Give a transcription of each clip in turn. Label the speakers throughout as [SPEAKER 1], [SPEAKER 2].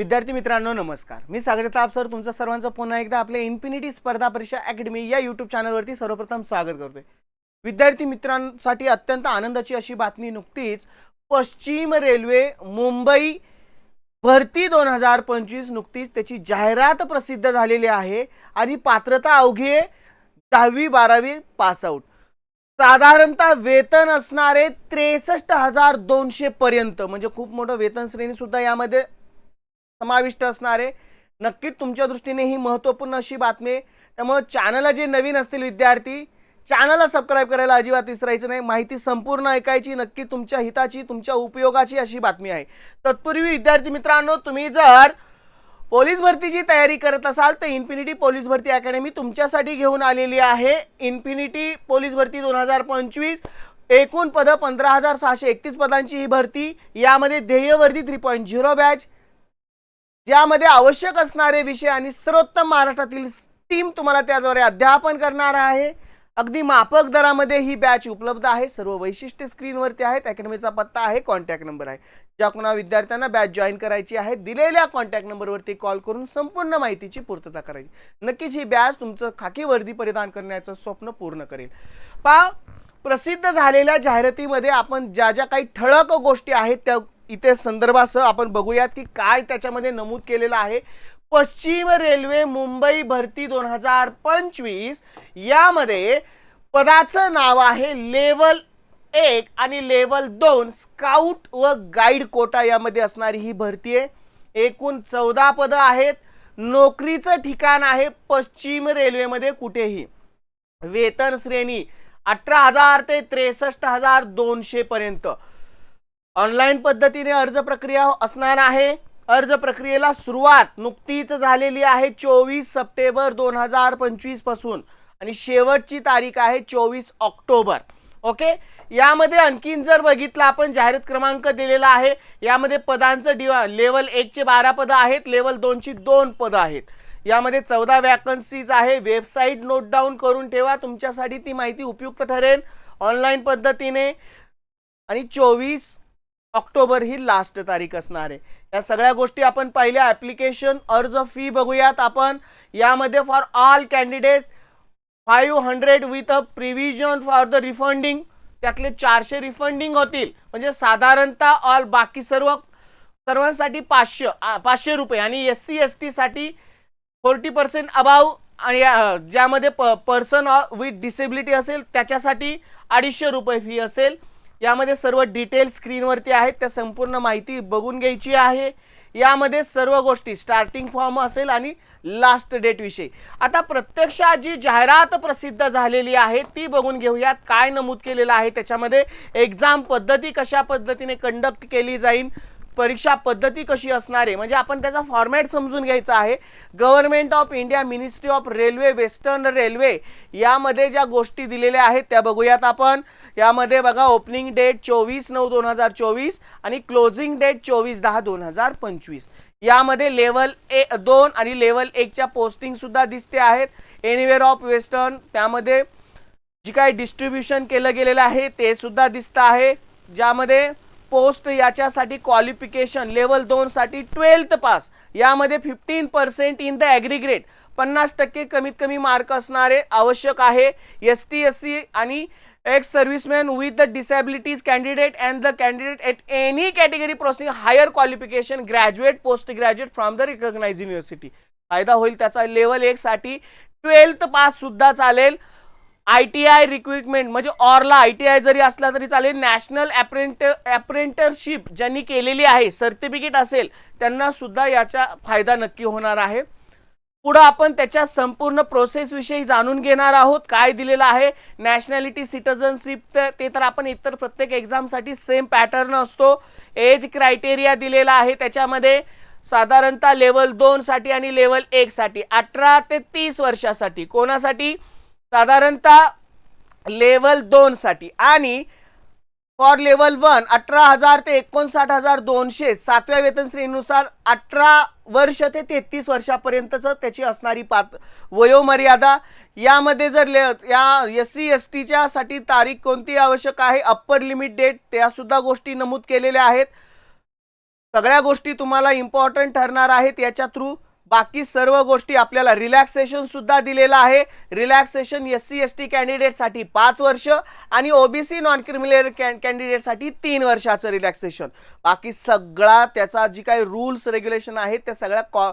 [SPEAKER 1] विद्यार्थी मित्रांनो नमस्कार. मी सागरताप सर तुमचं सर्वांचं पुन्हा एकदा आपल्या इन्फिनिटी स्पर्धा परीक्षा अकॅडमी या यूट्यूब चॅनलवरती सर्वप्रथम स्वागत करतोय. विद्यार्थी मित्रांसाठी अत्यंत आनंदाची अशी बातमी नुकतीच पश्चिम रेल्वे मुंबई भरती दोन हजार पंचवीस नुकतीच त्याची जाहिरात प्रसिद्ध झालेली आहे आणि पात्रता अवघी दहावी बारावी पासआउट साधारणतः वेतन असणारे त्रेसष्ट हजार दोनशे पर्यंत म्हणजे खूप मोठं वेतन श्रेणी सुद्धा यामध्ये समाविष्ट असणारे. नक्कीच तुमच्या दृष्टीने ही महत्त्वपूर्ण अशी बातमी आहे. त्यामुळं चॅनलला जे नवीन असतील विद्यार्थी चॅनलला सबस्क्राईब करायला अजिबात विसरायचं नाही. माहिती संपूर्ण ऐकायची नक्की तुमच्या हिताची तुमच्या उपयोगाची अशी बातमी आहे. तत्पूर्वी विद्यार्थी मित्रांनो तुम्ही जर पोलीस भरतीची तयारी करत असाल तर इन्फिनिटी पोलीस भरती अकॅडमी तुमच्यासाठी घेऊन आलेली आहे. इन्फिनिटी पोलीस भरती दोन हजार पंचवीस एकूण पदं पंधरा हजार सहाशे एकतीस पदांची ही भरती. यामध्ये ध्येयवर्ती थ्री पॉईंट झिरो बॅच ज्यामध्ये आवश्यक असणारे विषय आणि सर्वोत्तम महाराष्ट्रातील टीम तुम्हाला त्याद्वारे अध्यापन करणार आहे. अगदी मापक दरामध्ये ही बॅच उपलब्ध आहे. सर्व वैशिष्ट्य स्क्रीनवरती आहेत. अकॅडमीचा पत्ता आहे. कॉन्टॅक्ट नंबर आहे. ज्या कुणा विद्यार्थ्यांना बॅच जॉईन करायची आहे दिलेल्या कॉन्टॅक्ट नंबरवरती कॉल करून संपूर्ण माहितीची पूर्तता करायची नक्कीच ही बॅच तुमचं खाकी वर्दी परिधान करण्याचं स्वप्न पूर्ण करेल. पा प्रसिद्ध झालेल्या जाहिरातीमध्ये आपण ज्या ज्या काही ठळक गोष्टी आहेत त्या इथे संदर्भासह आपण बघूयात की काय त्याच्यामध्ये नमूद केलेलं आहे. पश्चिम रेल्वे मुंबई भरती दोन हजार पंचवीस यामध्ये पदाचं नाव आहे लेवल एक आणि लेवल दोन स्काउट व गाईड कोटा यामध्ये असणारी ही भरती आहे. एकूण चौदा पदं आहेत. नोकरीचं ठिकाण आहे पश्चिम रेल्वेमध्ये कुठेही. वेतन श्रेणी अठरा हजार ते त्रेसष्ट हजार दोनशे पर्यंत. ऑनलाईन पद्धतीने अर्ज प्रक्रिया असणार आहे. अर्ज प्रक्रियेला सुरुवात नुकतीच झालेली आहे चोवीस सप्टेंबर दोन हजार पंचवीसपासून आणि शेवटची तारीख आहे चोवीस ऑक्टोबर. ओके? यामध्ये आणखीन जर बघितलं आपण जाहिरात क्रमांक दिलेला आहे. यामध्ये पदांचं डिवा लेवल एकचे बारा पदं आहेत लेवल दोनची दोन पदं आहेत. यामध्ये चौदा वॅकन्सीज आहे. वेबसाईट नोट डाऊन करून ठेवा. तुमच्यासाठी ती माहिती उपयुक्त ठरेल. ऑनलाईन पद्धतीने. आणि चोवीस ऑक्टोबर ही लास्ट तारीख असणार आहे. या सगळ्या गोष्टी आपण पाहिल्या. ॲप्लिकेशन अर्ज फी बघूयात आपण. यामध्ये for all candidate five hundred with a provision for the refunding त्यातले चारशे रिफंडिंग होतील. म्हणजे साधारणतः ऑल बाकी सर्व सर्वांसाठी पाचशे पाचशे रुपये. आणि एस सी एस टीसाठी फोर्टी पर्सेंट अबाव ज्यामध्ये प पर्सन विथ डिसेबिलिटी असेल त्याच्यासाठी अडीचशे रुपये फी असेल. यामध्ये सर्व डिटेल स्क्रीनवरती आहेत. त्या संपूर्ण माहिती बघून घ्यायची आहे. यामध्ये सर्व गोष्टी स्टार्टिंग फॉर्म असेल आणि लास्ट डेट विषयी. आता प्रत्यक्षात जी जाहिरात प्रसिद्ध झालेली आहे ती बघून घेऊयात. काय नमूद केलेलं आहे? त्याच्यामध्ये एक्झाम पद्धती कशा पद्धतीने कंडक्ट केली जाईल? परीक्षा पद्धती कशी असणार आहे? म्हणजे आपण त्याचा फॉर्मॅट समजून घ्यायचा आहे. Government of India ministry of railway western railway यामध्ये ज्या गोष्टी दिलेल्या आहेत त्या बघूयात आपण. यामध्ये बघा ओपनिंग डेट चोवीस नऊ दोन हजार चोवीस आणि क्लोजिंग डेट चोवीस दहा दोन हजार पंचवीस. यामध्ये लेवल ए दोन आणि लेवल एकच्या पोस्टिंगसुद्धा दिसते आहेत. एनिवेअर ऑफ वेस्टर्न त्यामध्ये जी काही डिस्ट्रीब्युशन केलं गेलेलं आहे ते सुद्धा दिसतं आहे. ज्यामध्ये पोस्ट याच्यासाठी क्वालिफिकेशन लेवल दोनसाठी ट्वेल्थ पास यामध्ये fifteen percent in the aggregate पन्नास टक्के कमीत कमी मार्क असणारे आवश्यक आहे. एस टी एस सी आणि ex serviceman with the disabilities candidate and the candidate at any category possessing higher qualification graduate post graduate from the recognise university फायदा होईल त्याचा. लेवल एकसाठी ट्वेल्थ पाससुद्धा चालेल. आय टी आय रिक्रुटमेंट म्हणजे ऑरला I T I जरी असला तरी चालेल. नॅशनल अप्रेंट अप्रेंटरशिप ज्यांनी केलेली आहे सर्टिफिकेट असेल त्यांना सुद्धा याचा फायदा नक्की होणार आहे. पुढं आपण त्याच्या संपूर्ण प्रोसेसविषयी जाणून घेणार आहोत. काय दिलेलं आहे? नॅशनॅलिटी सिटिझनशिप ते तर आपण इतर प्रत्येक एक्झामसाठी सेम पॅटर्न असतो. एज क्रायटेरिया दिलेला आहे त्याच्यामध्ये. साधारणतः लेवल दोनसाठी आणि लेवल एकसाठी अठरा ते तीस वर्षासाठी. कोणासाठी? साधारणतः लेवल दोन साठी. आणि फॉर लेवल वन अठरा हजार ते एकोणसाठ हजार दोनशे सातव्या वेतन श्रेणीनुसार अठरा वर्ष ते तेहतीस वर्षापर्यंतच त्याची असणारी पात वयोमर्यादा. यामध्ये जर ले या एस सी एस टीच्या साठी तारीख कोणती आवश्यक आहे? अप्पर लिमिट डेट त्या सुद्धा गोष्टी नमूद केलेल्या आहेत. सगळ्या गोष्टी तुम्हाला इम्पॉर्टंट ठरणार आहेत याच्या थ्रू बाकी सर्व गोष्टी आपल्याला रिलॅक्सेशन सुद्धा दिलेलं आहे. Relaxation S C S T कॅन्डिडेटसाठी पाच वर्ष आणि ओबीसी नॉन क्रिमिनल कॅन्डिडेटसाठी तीन वर्षाचं रिलॅक्सेशन बाकी सगळा त्याचा जी काही रूल्स रेग्युलेशन आहेत त्या सगळ्या कॉ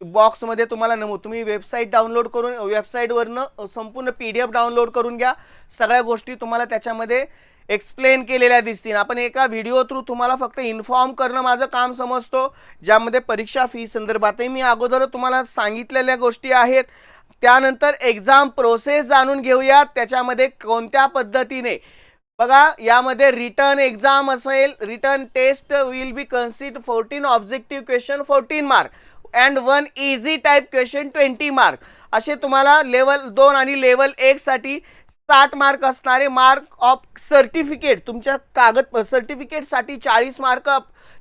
[SPEAKER 1] बॉक्समध्ये तुम्हाला नमूद तुम्ही वेबसाईट डाउनलोड करून वेबसाईटवरनं संपूर्ण पी डी एफ डाउनलोड करून घ्या. सगळ्या गोष्टी तुम्हाला त्याच्यामध्ये एक्सप्लेन केलेल्या दिसतील. आपण एका व्हिडिओ थ्रू तुम्हाला फक्त इन्फॉर्म करणं माझं काम समजतो. ज्यामध्ये परीक्षा फी संदर्भातही मी अगोदर तुम्हाला सांगितलेल्या गोष्टी आहेत. त्यानंतर एक्झाम प्रोसेस जाणून घेऊयात. त्याच्यामध्ये कोणत्या पद्धतीने? बघा यामध्ये रिटर्न एक्झाम असेल. Written test will be consist fourteen objective question fourteen mark and one essay type question twenty mark असे तुम्हाला लेवल दोन आणि लेवल एकसाठी साठ मार्क असणारे मार्क ऑफ सर्टिफिकेट तुमच्या कागद सर्टिफिकेटसाठी चाळीस मार्क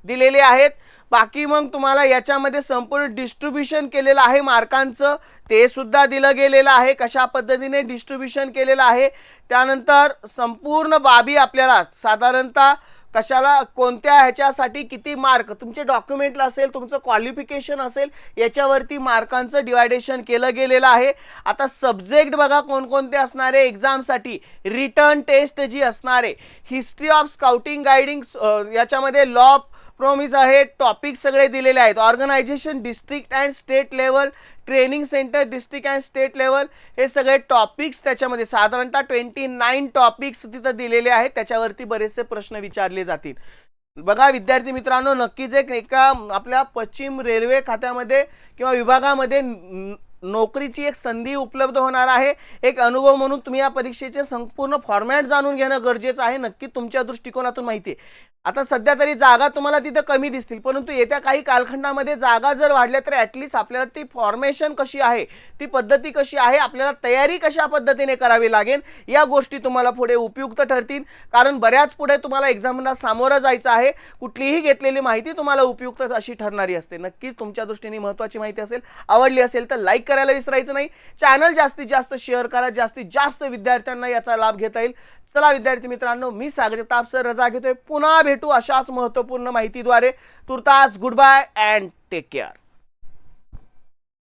[SPEAKER 1] दिलेले आहेत. बाकी मग तुम्हाला याच्यामध्ये संपूर्ण डिस्ट्रीब्युशन केलेलं आहे मार्कांचं ते सुद्धा दिलं गेलेलं आहे. कशा पद्धतीने डिस्ट्रीब्युशन केलेलं आहे? त्यानंतर संपूर्ण बाबी आपल्याला साधारणतः कशाला कोणत्या ह्याच्यासाठी किती मार्क तुमचे डॉक्युमेंटला असेल तुमचं क्वालिफिकेशन असेल याच्यावरती मार्कांचं डिवायडेशन केलं गेलेलं आहे. आता सब्जेक्ट बघा कोणकोणते असणारे एक्झामसाठी रिटर्न टेस्ट जी असणारे. हिस्ट्री ऑफ स्काउटिंग गायडिंग याच्यामध्ये लॉ प्रॉमिस आहे टॉपिक सगळे दिलेले आहेत. Organisation district and state level training centre district and state level हे सगळे टॉपिक्स त्याच्यामध्ये साधारणतः ट्वेंटी नाईन टॉपिक्स तिथं दिलेले आहेत त्याच्यावरती बरेचसे प्रश्न विचारले जातील. बघा विद्यार्थी मित्रांनो नक्कीच एक एका आपल्या पश्चिम रेल्वे खात्यामध्ये किंवा विभागामध्ये नोकरीची एक संधी उपलब्ध होणार आहे. एक अनुभव म्हणून तुम्ही या परीक्षेचे संपूर्ण फॉर्मॅट जाणून घेणं गरजेचं आहे. नक्की तुमच्या दृष्टिकोनातून माहिती आहे. आता सध्या तरी जागा तुम्हाला तिथं कमी दिसतील. परंतु येत्या काही कालखंडामध्ये जागा जर वाढल्या तर ॲटलिस्ट आपल्याला ती फॉर्मेशन कशी आहे ती पद्धती कशी आहे आपल्याला तयारी कशा पद्धतीने करावी लागेल या गोष्टी तुम्हाला पुढे उपयुक्त ठरतील. कारण बऱ्याच पुढे तुम्हाला एक्झामला सामोरं जायचं आहे. कुठलीही घेतलेली माहिती तुम्हाला उपयुक्त अशी ठरणारी असते. नक्कीच तुमच्या दृष्टीने महत्त्वाची माहिती असेल आवडली असेल तर लाईक करायला विसरायचं नाही. चॅनल जास्तीत जास्त शेअर करा. जास्तीत जास्त विद्यार्थ्यांना याचा लाभ घेता येईल. चला विद्यार्थी मित्रांनो मी सागर ताप सर रजा घेतोय. पुन्हा भेटू अशाच महत्त्वपूर्ण माहितीद्वारे. तुर्तास good bye and take care